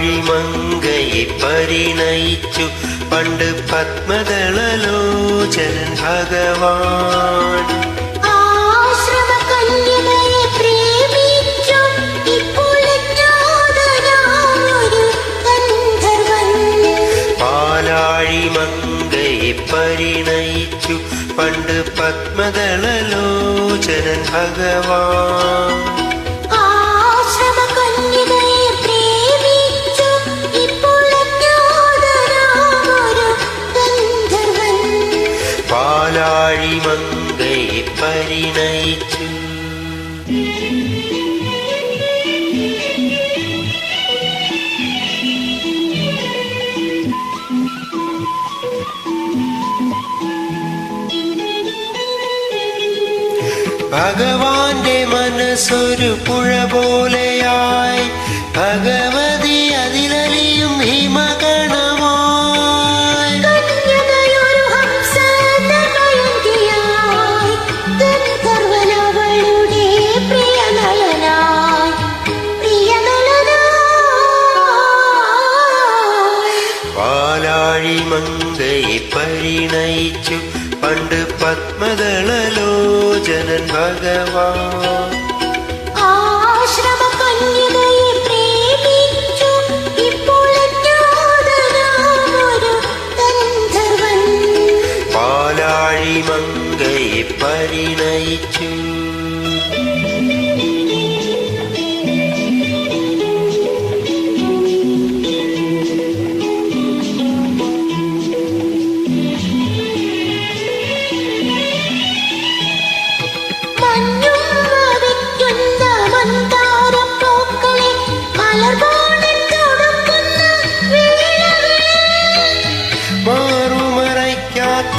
മങ്കയെ പരിണയിച്ചു. പണ്ട് പത്മദളലോചനൻ ഭഗവാൻ. ഗന്ധർവൻ. പരിണയിച്ചു. പണ്ട് പത്മദളലോചനൻ ഭഗവാൻ. പാലാഴി പരിണയിച്ചു. ഭഗവാന്റെ മനസ്സൊരു പുഴ പോലെയായി. ഭഗവതി പാലാഴി മങ്കയെ പരിണയിച്ചു. പണ്ട് പത്മദളലോചനൻ ഭഗവാൻ. പാലാഴി മങ്കയെ പരിണയിച്ചു.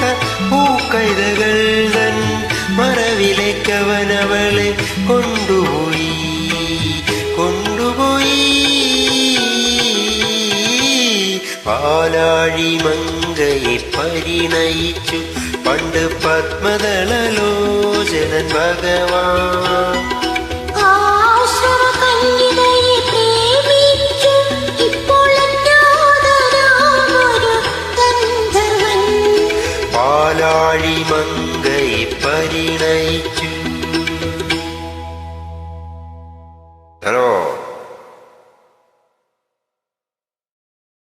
മാറുമറയ്ക്കാത്ത പൂക്കൈതകൾ തൻ മറവിലേക്കവനവളെ കൊണ്ടുപോയി കൊണ്ടുപോയി പാലാഴി മങ്കയെ പരിണയിച്ചു പണ്ട് പത്മദളലോചനൻ ഭഗവാൻ ഗന്ധർവൻ പാലാഴി മങ്കയെ പരിണയിച്ചു